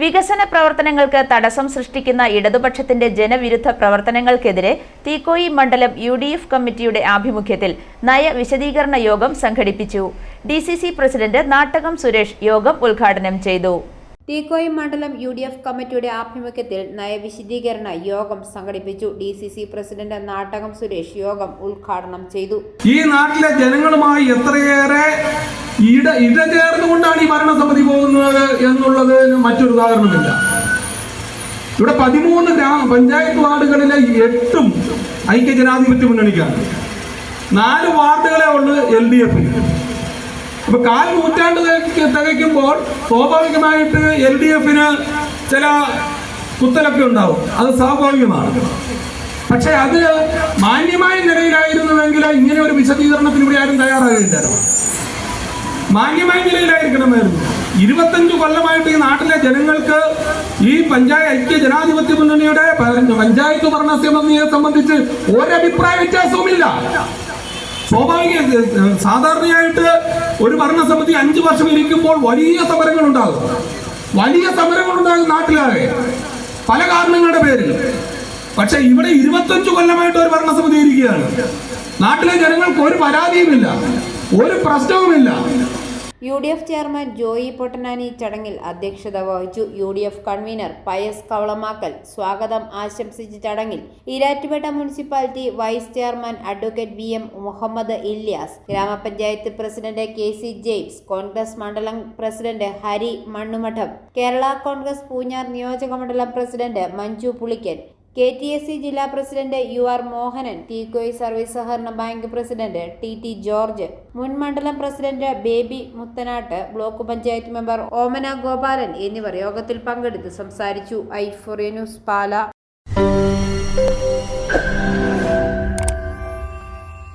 വികസന പ്രവർത്തനങ്ങൾക്ക് തടസ്സം സൃഷ്ടിക്കുന്ന ഇടതുപക്ഷത്തിന്റെ ജനവിരുദ്ധ പ്രവർത്തനങ്ങൾക്കെതിരെ തീക്കോയി മണ്ഡലം യു ഡി എഫ് കമ്മിറ്റിയുടെ ആഭിമുഖ്യത്തിൽ നയവിശദീകരണ യോഗം സംഘടിപ്പിച്ചു. D C C president Nattakom Suresh യോഗം ഉദ്ഘാടനം ചെയ്തു. തീക്കോയി മണ്ഡലം യു ഡി എഫ് കമ്മിറ്റിയുടെ ആഭിമുഖ്യത്തിൽ നയവിശദീകരണ യോഗം സംഘടിപ്പിച്ചു. D C C president Nattakom Suresh യോഗം ഉദ്ഘാടനം ചെയ്തു. ഈ നാട്ടിലെ ജനങ്ങളുമായി എത്രയേറെ ഇട ഇട ചേർന്നുകൊണ്ടാണ് ഈ ഭരണസമിതി പോകുന്നത് എന്നുള്ളത് മറ്റൊരു ഉദാഹരണമില്ല. ഇവിടെ പതിമൂന്ന് ഗ്രാമ പഞ്ചായത്ത് വാർഡുകളിലെ എട്ടും ഐക്യ ജനാധിപത്യ മുന്നണിക്കാണ് നാല് വാർഡുകളെ ഉള്ളു എൽ ഡി എഫിന് അപ്പൊ കാൽ നൂറ്റാണ്ട് തികയ്ക്കുമ്പോൾ സ്വാഭാവികമായിട്ട് എൽ ഡി എഫിന് ചില കുത്തലൊക്കെ ഉണ്ടാവും. അത് സ്വാഭാവികമാണ്. പക്ഷെ അത് മാന്യമായ നിലയിലായിരുന്നുവെങ്കിൽ ഇങ്ങനെ ഒരു വിശദീകരണത്തിന് ഇവിടെ ആരും തയ്യാറാകില്ലായിരുന്നു മാന്യമായ നിലയിലായിരിക്കണമായിരുന്നു ഇരുപത്തഞ്ച് കൊല്ലമായിട്ട് ഈ നാട്ടിലെ ജനങ്ങൾക്ക് ഈ പഞ്ചായത്ത് ഐക്യ ജനാധിപത്യ മുന്നണിയുടെ പഞ്ചായത്ത് ഭരണ സമിതിയെ സംബന്ധിച്ച് ഒരഭിപ്രായ വ്യത്യാസവുമില്ല. സ്വാഭാവിക സാധാരണയായിട്ട് ഒരു ഭരണസമിതി അഞ്ചു വർഷം ഇരിക്കുമ്പോൾ വലിയ സമരങ്ങൾ ഉണ്ടാകും വലിയ സമരങ്ങൾ ഉണ്ടാകും നാട്ടിലാകെ. പല കാരണങ്ങളുടെ പേരിൽ. പക്ഷെ ഇവിടെ ഇരുപത്തഞ്ചു കൊല്ലമായിട്ട് ഒരു ഭരണസമിതി ഇരിക്കുകയാണ്. നാട്ടിലെ ജനങ്ങൾക്ക് ഒരു പരാതിയുമില്ല. ഒരു പ്രശ്നവുമില്ല. U D F chairman Joy Pottanani ചടങ്ങിൽ അധ്യക്ഷത വഹിച്ചു. U D F convener Pius Kavalamakkal സ്വാഗതം ആശംസിച്ച ചടങ്ങിൽ Erattupetta municipality vice chairman advocate V M Muhammad Ilyas ഗ്രാമപഞ്ചായത്ത് president K C James Congress മണ്ഡലം പ്രസിഡന്റ് ഹരി മണ്ണുമഠം കേരള കോൺഗ്രസ് പൂഞ്ഞാർ നിയോജക മണ്ഡലം president Manju Pulickan K T S C ജില്ലാ president U R Mohanan Teekoy service സഹകരണ bank president T T George മുൻ മണ്ഡലം president Baby Muthanattu block panchayat member Omana Gopalan എന്നിവർ യോഗത്തിൽ പങ്കെടുത്ത് സംസാരിച്ചു. ഐ ഫോറിയ ന്യൂസ് പാല.